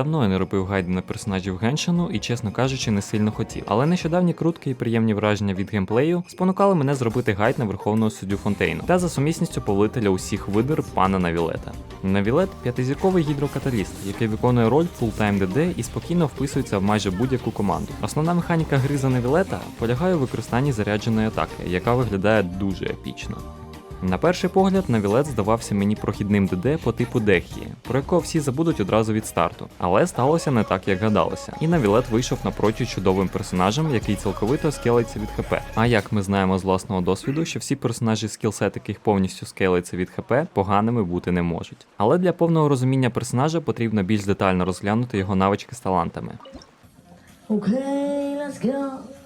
Давно я не робив гайди на персонажів Геншину і, чесно кажучи, не сильно хотів. Але нещодавні крутки і приємні враження від геймплею спонукали мене зробити гайд на верховного суддю Фонтейну та за сумісністю повелителя усіх видер пана Навілета. Навілет п'ятизірковий гідрокаталіст, який виконує роль фултайм ДД і спокійно вписується в майже будь-яку команду. Основна механіка гри за Навілета полягає у використанні зарядженої атаки, яка виглядає дуже епічно. На перший погляд, Навілет здавався мені прохідним ДД по типу Дехії, про якого всі забудуть одразу від старту. Але сталося не так, як гадалося. І Навілет вийшов напрочуд чудовим персонажем, який цілковито скелиться від ХП. А як ми знаємо з власного досвіду, що всі персонажі скілсет, яких повністю скелиться від ХП, поганими бути не можуть. Але для повного розуміння персонажа потрібно більш детально розглянути його навички з талантами. Okay, let's go.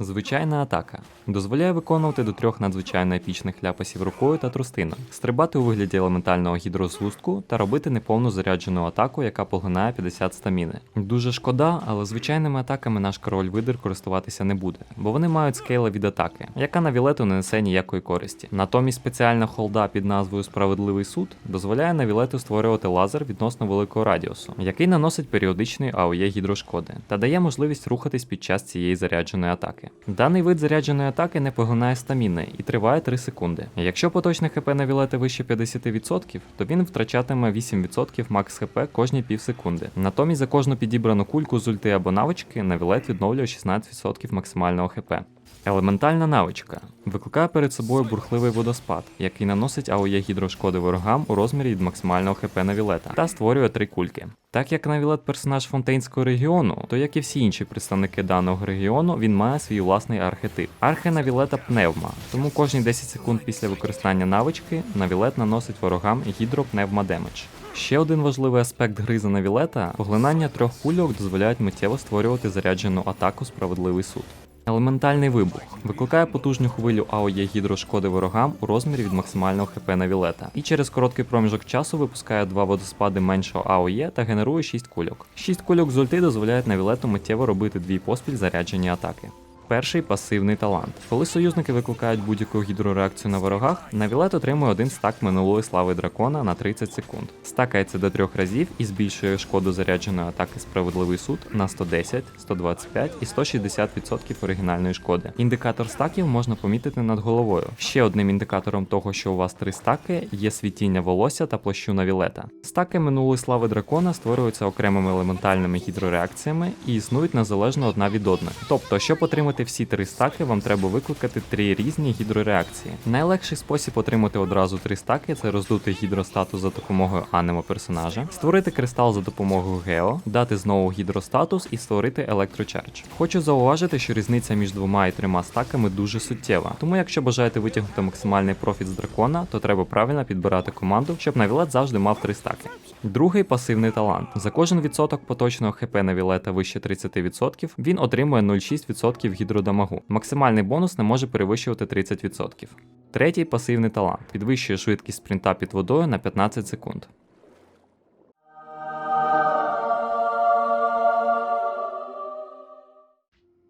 Звичайна атака дозволяє виконувати до трьох надзвичайно епічних ляпасів рукою та трустином, стрибати у вигляді елементального гідрозгустку та робити неповну заряджену атаку, яка поглинає 50 стаміни. Дуже шкода, але звичайними атаками наш король видер користуватися не буде, бо вони мають скейла від атаки, яка на вілету не несе ніякої користі. Натомість спеціальна холда під назвою Справедливий суд дозволяє на вілету створювати лазер відносно великого радіусу, який наносить періодичної АОЄ гідрошкоди та дає можливість рухатись під час цієї зарядженої атаки. Даний вид зарядженої атаки не поглинає стаміни і триває 3 секунди. Якщо поточне ХП на вілети вище 50%, то він втрачатиме 8% макс ХП кожні пів секунди. Натомість за кожну підібрану кульку з ульти або навички на вілет відновлює 16% максимального ХП. Елементальна навичка викликає перед собою бурхливий водоспад, який наносить АОЄ гідрошкоди ворогам у розмірі від максимального ХП Навілета та створює три кульки. Так як Навілет персонаж Фонтейнського регіону, то як і всі інші представники даного регіону, він має свій власний архетип. Архе Навілета пневма, тому кожні 10 секунд після використання навички Навілет наносить ворогам гідропневма демедж. Ще один важливий аспект гри за Навілета поглинання трьох кульок дозволяють миттєво створювати заряджену атаку справедливий суд. Елементальний вибух викликає потужну хвилю АОЄ гідрошкоди ворогам у розмірі від максимального ХП Навілета, і через короткий проміжок часу випускає два водоспади меншого АОЄ та генерує 6 кульок. 6 кульок з ульти дозволяють Навілету миттєво робити дві поспіль заряджені атаки. Перший пасивний талант. Коли союзники викликають будь-яку гідрореакцію на ворогах, Навілет отримує один стак минулої слави дракона на 30 секунд. Стакається до трьох разів і збільшує шкоду зарядженої атаки справедливий суд на 110, 125 і 160% оригінальної шкоди. Індикатор стаків можна помітити над головою. Ще одним індикатором того, що у вас три стаки, є світіння волосся та плащу Навілета. Стаки минулої слави дракона створюються окремими елементальними гідрореакціями і існують незалежно одна від одної. Тобто, щоб отримати всі три стаки, вам треба викликати три різні гідрореакції. Найлегший спосіб отримати одразу три стаки це роздути гідростатус за допомогою анемо персонажа, створити кристал за допомогою Гео, дати знову гідростатус і створити електрочардж. Хочу зауважити, що різниця між двома і трьома стаками дуже суттєва. Тому, якщо бажаєте витягнути максимальний профіт з дракона, то треба правильно підбирати команду, щоб Навілет завжди мав три стаки. Другий пасивний талант. За кожен відсоток поточного ХП Навілета вище 30%, він отримує 0,6% гідродамагу. Максимальний бонус не може перевищувати 30%. Третій пасивний талант підвищує швидкість спринта під водою на 15 секунд.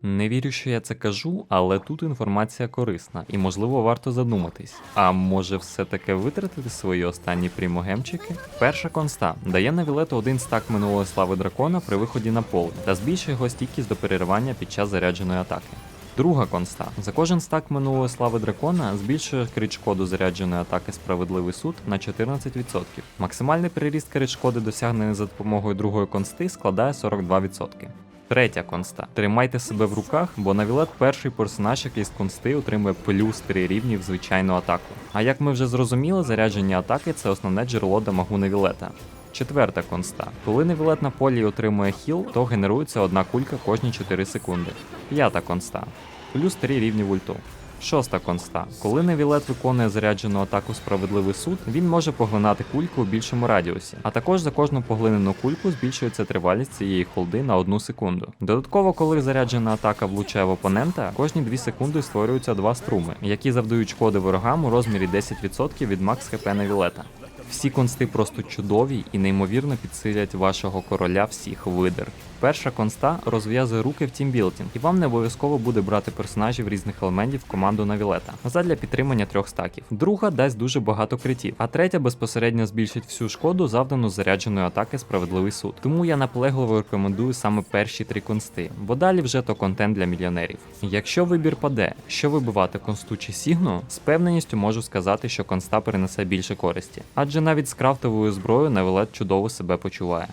Не вірю, що я це кажу, але тут інформація корисна і, можливо, варто задуматись. А може все-таки витратити свої останні прімогемчики? Перша конста дає Навілету один стак минулої слави дракона при виході на поле та збільшує його стійкість до переривання під час зарядженої атаки. Друга конста. За кожен стак минулої слави дракона збільшує крит шкоду зарядженої атаки справедливий суд на 14%. Максимальний приріст крит шкоди, досягнений за допомогою другої консти, складає 42%. Третя конста. Тримайте себе в руках, бо Навілет перший персонаж, який з консти отримує плюс 3 рівні в звичайну атаку. А як ми вже зрозуміли, зарядження атаки це основне джерело дамагу Навілета. Четверта конста. Коли Невілет на полі отримує хіл, то генерується одна кулька кожні 4 секунди. П'ята конста. Плюс 3 рівні в ульту. Шоста конста. Коли Невілет виконує заряджену атаку справедливий суд, він може поглинати кульку у більшому радіусі, а також за кожну поглинену кульку збільшується тривалість цієї холди на одну секунду. Додатково, коли заряджена атака влучає в опонента, кожні 2 секунди створюються два струми, які завдають шкоди ворогам у розмірі 10% від макс хп Невілета. Всі консти просто чудові і неймовірно підсилять вашого короля всіх видер. Перша конста розв'язує руки в тімбілдінг, і вам не обов'язково буде брати персонажів різних елементів в команду Навілета задля підтримання трьох стаків. Друга дасть дуже багато критів, а третя безпосередньо збільшить всю шкоду, завдану зарядженої атаки справедливий суд. Тому я наполегливо рекомендую саме перші три консти, бо далі вже то контент для мільйонерів. Якщо вибір паде, що вибивати консту чи сігну, з певненістю можу сказати, що конста перенесе більше користі, адже навіть з крафтовою зброєю Навілет чудово себе почуває.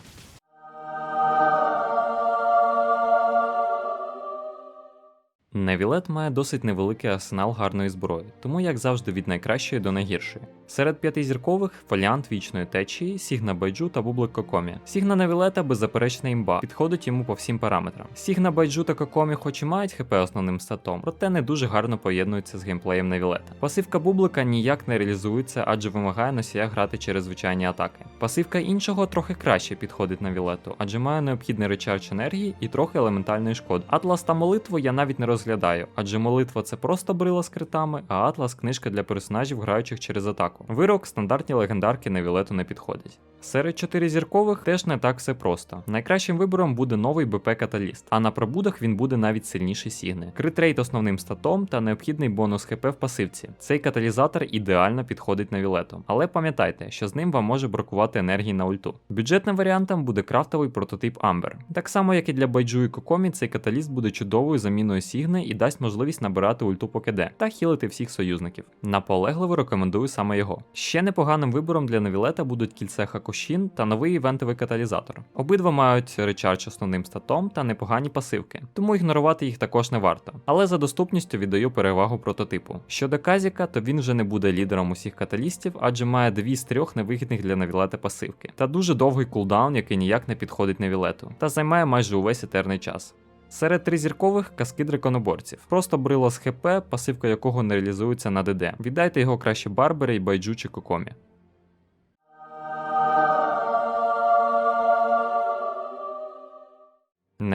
Невілет має досить невеликий арсенал гарної зброї, тому як завжди від найкращої до найгіршої. Серед п'ятизіркових фоліант вічної течії, Сігна Байджу та Бублик Кокомі. Сігна Невілета беззаперечна імба, підходить йому по всім параметрам. Сігна Байджу та Кокомі хоч і мають хп основним статом, проте не дуже гарно поєднуються з геймплеєм Невілета. Пасивка Бублика ніяк не реалізується, адже вимагає носія грати через звичайні атаки. Пасивка іншого трохи краще підходить Навілету, адже має необхідний речардж енергії і трохи елементальної шкоди. Атлас та молитву я навіть не розглядаю, адже молитва це просто брила з критами, а Атлас книжка для персонажів, граючих через атаку. Вирок стандартні легендарки Невілету не підходять. Серед чотиризіркових теж не так все просто. Найкращим вибором буде новий БП Каталіст, а на пробудах він буде навіть сильніший Сігни. Критрейт основним статом та необхідний бонус ХП в пасивці. Цей каталізатор ідеально підходить Навілету. Але пам'ятайте, що з ним вам може бракувати енергії на ульту. Бюджетним варіантом буде крафтовий прототип Амбер. Так само, як і для Байджу і Кокомі, цей каталіст буде чудовою заміною Сігни і дасть можливість набирати ульту по КД та хілити всіх союзників. Наполегливо рекомендую саме його. Ще непоганим вибором для Навілета будуть кільце Хакошін та новий івентовий каталізатор. Обидва мають речардж основним статом та непогані пасивки, тому ігнорувати їх також не варто. Але за доступністю віддаю перевагу прототипу. Щодо Казіка, то він вже не буде лідером усіх каталістів, адже має дві з трьох невигідних для Навілета пасивки, та дуже довгий кулдаун, який ніяк не підходить Навілету, та займає майже увесь етерний час. Серед тризіркових каски драконоборців. Просто брило з ХП, пасивка якого не реалізується на ДД. Віддайте його краще Барбери і Байджу Кокомі.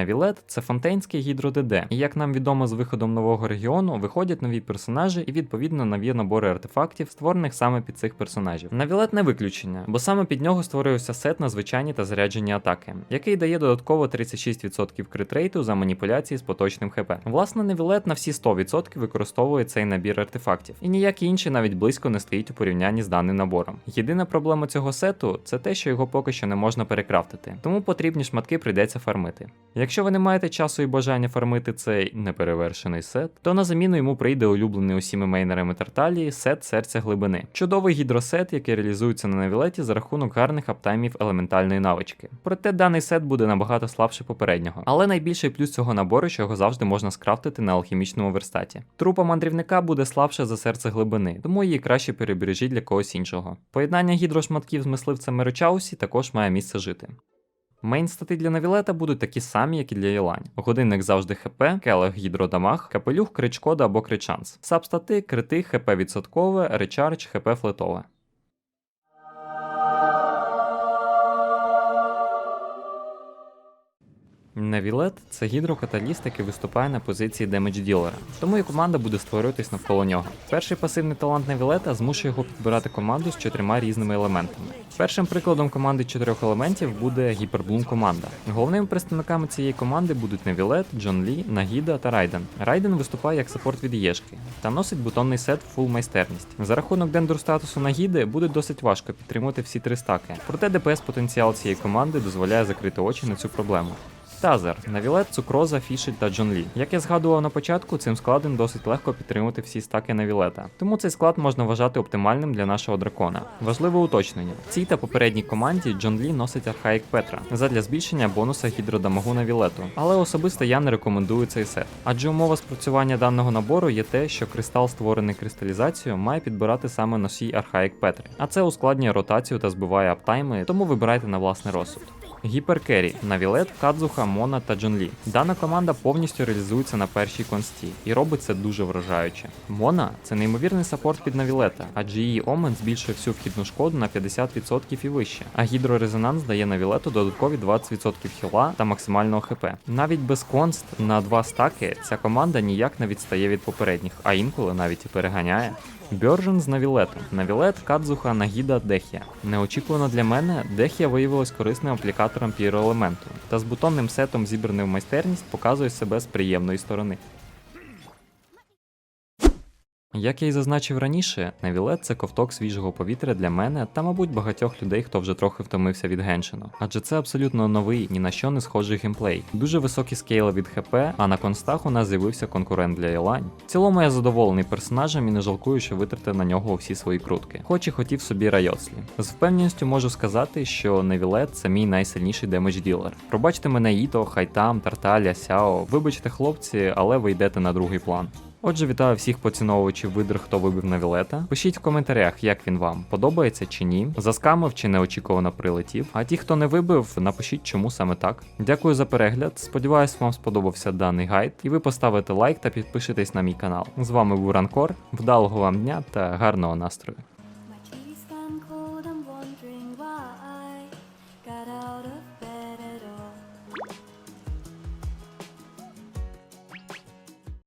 Невілет це фонтейнський гідро ДД, і як нам відомо з виходом нового регіону, виходять нові персонажі і відповідно нові набори артефактів, створених саме під цих персонажів. Навілет не виключення, бо саме під нього створювався сет на звичайні та заряджені атаки, який дає додатково 36% критрейту за маніпуляції з поточним ХП. Власне, Невілет на всі 100% використовує цей набір артефактів, і ніякий інший навіть близько не стоїть у порівнянні з даним набором. Єдина проблема цього сету це те, що його поки що не можна перекрафтити, тому потрібні шматки прийдеться фармити. Якщо ви не маєте часу і бажання фармити цей неперевершений сет, то на заміну йому прийде улюблений усіми мейнерами Тарталії сет серця глибини. Чудовий гідросет, який реалізується на Навілеті за рахунок гарних аптаймів елементальної навички. Проте даний сет буде набагато слабше попереднього. Але найбільший плюс цього набору, що його завжди можна скрафтити на алхімічному верстаті. Трупа мандрівника буде слабше за серце глибини, тому її краще перебережіть для когось іншого. Поєднання гідрошматків з мисливцями Речаусі також має місце жити. Мейн стати для Навілета будуть такі самі, як і для Єлань. Годинник завжди ХП, келех гідродамаг, капелюх, кричкода або кричанс. Сабстати, крити, ХП відсоткове, речардж, ХП флетове. Невілет це гідрокаталіст, який виступає на позиції демедж ділера, тому і команда буде створюватись навколо нього. Перший пасивний талант Невілета змушує його підбирати команду з чотирма різними елементами. Першим прикладом команди чотирьох елементів буде гіперблум команда. Головними представниками цієї команди будуть Невілет, Джон Лі, Нагіда та Райден. Райден виступає як саппорт від Єшки та носить бутонний сет фул майстерність. За рахунок дендур статусу Нагіди буде досить важко підтримувати всі три стаки. Проте ДПС потенціал цієї команди дозволяє закрити очі на цю проблему. Тазер, Навілет, Цукроза, Фішель та Джон Лі. Як я згадував на початку, цим складом досить легко підтримувати всі стаки Навілета. Тому цей склад можна вважати оптимальним для нашого дракона. Важливе уточнення: в цій та попередній команді Джон Лі носить Архаїк Петра задля збільшення бонуса гідродамагу Навілету. Але особисто я не рекомендую цей сет. Адже умова спрацювання даного набору є те, що кристал, створений кристалізацією, має підбирати саме носій Архаїк Петри. А це ускладнює ротацію та збиває аптайми, тому вибирайте на власний розсуд. Гіперкері Навілет, Кадзуха, Мона та Джон Лі. Дана команда повністю реалізується на першій консті і робить це дуже вражаюче. Мона це неймовірний саппорт під Навілета, адже її омен збільшує всю вхідну шкоду на 50% і вище, а гідрорезонанс дає Навілету додаткові 20% хіла та максимального хп. Навіть без конст на два стаки ця команда ніяк не відстає від попередніх, а інколи навіть і переганяє. Бьоржен з Навілетом. Навілет, Кадзуха, Нагіда, Дехія. Неочікувано для мене, Дехія виявилась корисним аплікатором піроелементу та з бутонним сетом зібраний в майстерність показує себе з приємної сторони. Як я й зазначив раніше, Навілет це ковток свіжого повітря для мене та, мабуть, багатьох людей, хто вже трохи втомився від геншину. Адже це абсолютно новий, ні на що не схожий геймплей. Дуже високі скейли від ХП, а на констах у нас з'явився конкурент для Єлань. В цілому я задоволений персонажем і не жалкую, що витратив на нього всі свої крутки, хоч і хотів собі Райослі. З впевненістю можу сказати, що Невілет це мій найсильніший демедж ділер. Пробачте мене Іто, Хайтам, Тарталя, Сяо. Вибачте, хлопці, але ви йдете на другий план. Отже, вітаю всіх поціновувачів видр, хто вибив на Вілета. Пишіть в коментарях, як він вам подобається чи ні, заскамив чи неочікувано прилетів. А ті, хто не вибив, напишіть, чому саме так. Дякую за перегляд. Сподіваюсь, вам сподобався даний гайд, і ви поставите лайк та підпишитесь на мій канал. З вами був Ранкор. Вдалого вам дня та гарного настрою.